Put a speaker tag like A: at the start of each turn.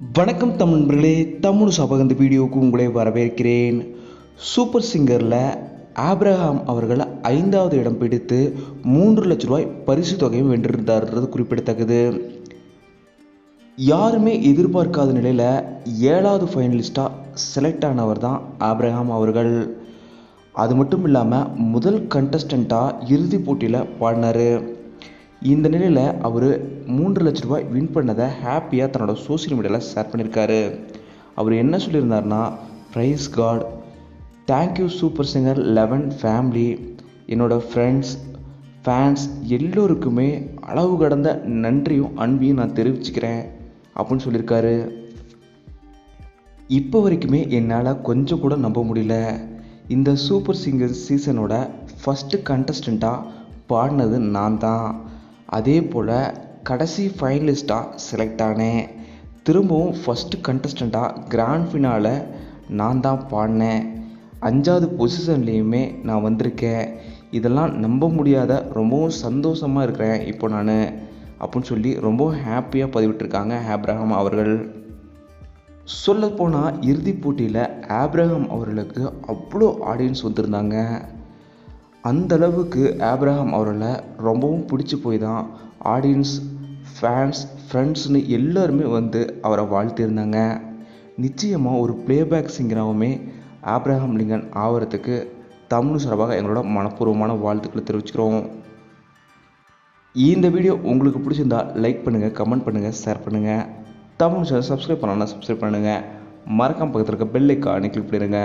A: வணக்கம் தமிழ் நண்பர்களே தமிழ் சபகந்த வீடியோவுக்கு உங்களை வரவேற்கிறேன். சூப்பர் சிங்கரில் ஆப்ரஹாம் அவர்கள் ஐந்தாவது இடம் பிடித்து மூன்று லட்ச ரூபாய் பரிசு தொகையும் வென்றிருந்தார்ன்றது குறிப்பிடத்தக்கது. யாருமே எதிர்பார்க்காத நிலையில் ஏழாவது ஃபைனலிஸ்டாக செலக்ட் ஆனவர் தான் ஆப்ரஹாம் அவர்கள். அது மட்டும் இல்லாமல் முதல் கண்டஸ்டண்ட்டாக இறுதிப் போட்டியில் பாடினார். இந்த நிலையில் அவர் மூன்று லட்ச ரூபாய் வின் பண்ணதை ஹாப்பியாக தன்னோட சோஷியல் மீடியாவில் ஷேர் பண்ணியிருக்காரு. அவர் என்ன சொல்லியிருந்தார்னா praise God thank you super singer eleven family என்னோடய ஃப்ரெண்ட்ஸ் ஃபேன்ஸ் எல்லோருக்குமே அளவு கடந்த நன்றியும் அன்பையும் நான் தெரிவிச்சுக்கிறேன் அப்படின்னு சொல்லியிருக்காரு. இப்போ வரைக்குமே என்னால் கொஞ்சம் கூட நம்ப முடியல. இந்த சூப்பர் சிங்கர் சீசனோட ஃபஸ்ட்டு கண்டஸ்டண்ட்டாக பாடினது நான் தான். அதே போல் கடைசி ஃபைனலிஸ்ட்டாக செலக்ட் ஆனேன் திரும்பவும் ஃபஸ்ட்டு கண்டஸ்டண்ட்டாக கிராண்ட் ஃபினால நான் தான் பாடினேன் அஞ்சாவது பொசிஷன்லேயுமே நான் வந்திருக்கேன் இதெல்லாம் நம்ப முடியாத ரொம்பவும் சந்தோஷமாக இருக்கிறேன் இப்போ நான் அப்படின்னு சொல்லி ரொம்பவும் ஹாப்பியாக பதிவிட்டிருக்காங்க ஆப்ரஹாம் அவர்கள். சொல்லப்போனால் இறுதிப் போட்டியில் ஆப்ரஹாம் அவர்களுக்கு அவ்வளோ ஆடியன்ஸ் வந்திருந்தாங்க. அந்தளவுக்கு ஆப்ரஹாம் அவர்களை ரொம்பவும் பிடிச்சி போய் தான் ஆடியன்ஸ் ஃபேன்ஸ் ஃப்ரெண்ட்ஸ்னு எல்லோருமே வந்து அவரை வாழ்த்திருந்தாங்க நிச்சயமாக ஒரு ப்ளேபேக் சிங்கராகவுமே ஆப்ரஹாம் லிங்கன் ஆகிறதுக்கு தமிழ் சார்பாக எங்களோட மனப்பூர்வமான வாழ்த்துக்களை தெரிவிச்சுக்கிறோம். இந்த வீடியோ உங்களுக்கு பிடிச்சிருந்தா லைக் பண்ணுங்கள் கமெண்ட் பண்ணுங்கள் ஷேர் பண்ணுங்கள் தமிழ் சேனல் சப்ஸ்கிரைப் பண்ணலாம் சப்ஸ்கிரைப் பண்ணுங்கள் மறக்காம பக்கத்தில் இருக்க பெல் ஐக்கானை கிளிக் பண்ணிடுங்க